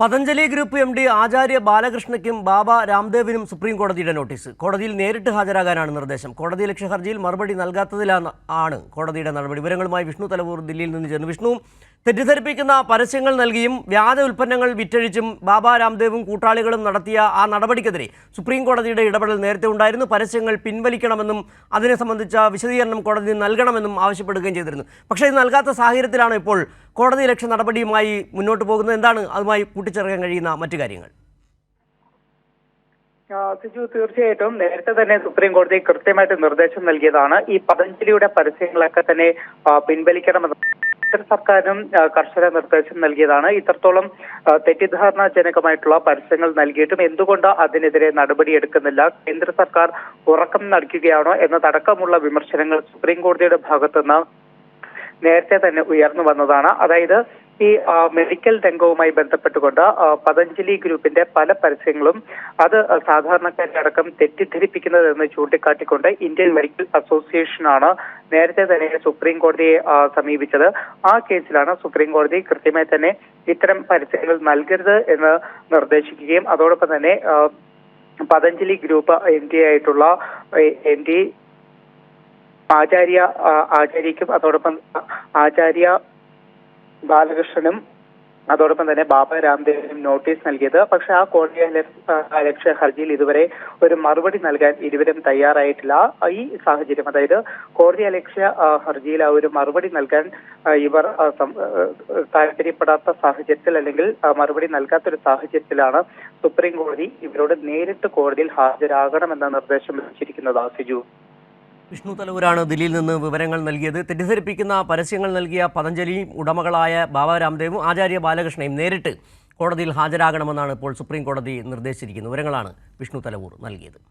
Patanjali group M D Acharya ബാലകൃഷ്ണയ്ക്കും Baba രാംദേവിനും supreme കോടതിയുടെ notice. കോടതിയിൽ നേരിട്ട് ഹാജരാകാനാണ് നിർദ്ദേശം. കോടതി ലക്ഷ്യ ഹർജിയിൽ മറുപടി നൽകാത്തതിലാണ് ആണ് കോടതിയുടെ നടപടി. വിവരങ്ങളുമായി വിഷ്ണു തലവൂർ ദില്ലിയിൽ നിന്ന് ചേർന്നു വിഷ്ണു തെറ്റിദ്ധരിപ്പിക്കുന്ന പരസ്യങ്ങൾ നൽകിയും വ്യാജ ഉൽപ്പന്നങ്ങൾ വിറ്റഴിച്ചും ബാബ രാംദേവും കൂട്ടാളികളും നടത്തിയ ആ നടപടിക്കെതിരെ സുപ്രീം കോടതിയുടെ ഇടപെടൽ നേരത്തെ ഉണ്ടായിരുന്നു. പരസ്യങ്ങൾ പിൻവലിക്കണമെന്നും അതിനെ സംബന്ധിച്ച വിശദീകരണം കോടതി നൽകണമെന്നും ആവശ്യപ്പെടുകയും ചെയ്തിരുന്നു. പക്ഷേ ഇത് നൽകാത്ത സാഹചര്യത്തിലാണ് ഇപ്പോൾ കോടതി ലക്ഷ്യ നടപടിയുമായി മുന്നോട്ട് പോകുന്നത് എന്താണ്? അതുമായി കൂട്ടിച്ചേർക്കാൻ കഴിയുന്ന മറ്റു കാര്യങ്ങൾ. സിജു തീർച്ചയായിട്ടും നേരത്തെ തന്നെ സുപ്രീം കോടതി കൃത്യമായിട്ട് നിർദ്ദേശം നൽകിയതാണ്. ഈ പതഞ്ജലിയുടെ പരസ്യങ്ങളൊക്കെ തന്നെ പിൻവലിക്കണമെന്ന് കേന്ദ്ര സർക്കാരിനും കർശന നിർദ്ദേശം നൽകിയതാണ്. ഇത്രത്തോളം തെറ്റിദ്ധാരണാജനകമായിട്ടുള്ള പരസ്യങ്ങൾ നൽകിയിട്ടും എന്തുകൊണ്ട് അതിനെതിരെ നടപടിയെടുക്കുന്നില്ല? കേന്ദ്ര സർക്കാർ ഉറക്കം നൽകുകയാണോ എന്നതടക്കമുള്ള വിമർശനങ്ങൾ സുപ്രീം കോടതിയുടെ ഭാഗത്തുനിന്ന് നേരത്തെ തന്നെ ഉയർന്നു വന്നതാണ്. അതായത് ഈ മെഡിക്കൽ രംഗവുമായി ബന്ധപ്പെട്ടുകൊണ്ട് പതഞ്ജലി ഗ്രൂപ്പിന്റെ പല പരസ്യങ്ങളും അത് സാധാരണക്കാരെ അടക്കം തെറ്റിദ്ധരിപ്പിക്കുന്നതെന്ന് ചൂണ്ടിക്കാട്ടിക്കൊണ്ട് ഇന്ത്യൻ മെഡിക്കൽ അസോസിയേഷനാണ് നേരത്തെ തന്നെ സുപ്രീം കോടതിയെ സമീപിച്ചത്. ആ കേസിലാണ് സുപ്രീം കോടതി കൃത്യമായി തന്നെ ഇത്തരം പരസ്യങ്ങൾ നൽകരുത് എന്ന് നിർദ്ദേശിക്കുകയും അതോടൊപ്പം തന്നെ പതഞ്ജലി ഗ്രൂപ്പ് എം ഡി ആയിട്ടുള്ള എം ഡി ആചാര്യ ആചാര്യക്കും അതോടൊപ്പം ആചാര്യ ബാലകൃഷ്ണനും അതോടൊപ്പം തന്നെ ബാബ രാംദേവിനും നോട്ടീസ് നൽകിയത്. പക്ഷെ ആ കോടതി അലക്ഷ്യ ഹർജിയിൽ ഇതുവരെ ഒരു മറുപടി നൽകാൻ ഇരുവരും തയ്യാറായിട്ടില്ല. ഈ സാഹചര്യം അതായത് കോടതി അലക്ഷ്യ ഹർജിയിൽ ആ ഒരു മറുപടി നൽകാൻ ഇവർ താല്പര്യപ്പെടാത്ത സാഹചര്യത്തിൽ അല്ലെങ്കിൽ മറുപടി നൽകാത്തൊരു സാഹചര്യത്തിലാണ് സുപ്രീം കോടതി ഇവരോട് നേരിട്ട് കോടതിയിൽ ഹാജരാകണമെന്ന നിർദ്ദേശം ലഭിച്ചിരിക്കുന്നത് സിജു. വിഷ്ണു തലൂരാണ് ദില്ലിയിൽ നിന്ന് വിവരങ്ങൾ നൽകിയത്. തെറ്റിദ്ധരിപ്പിക്കുന്ന പരസ്യങ്ങൾ നൽകിയ പതഞ്ജലിയും ഉടമകളായ ബാബ രാംദേവും ആചാര്യ ബാലകൃഷ്ണയും നേരിട്ട് കോടതിയിൽ ഹാജരാകണമെന്നാണ് ഇപ്പോൾ സുപ്രീം കോടതി നിർദ്ദേശിച്ചിരിക്കുന്നത്. വിവരങ്ങളാണ് വിഷ്ണു തലവൂർ നൽകിയത്.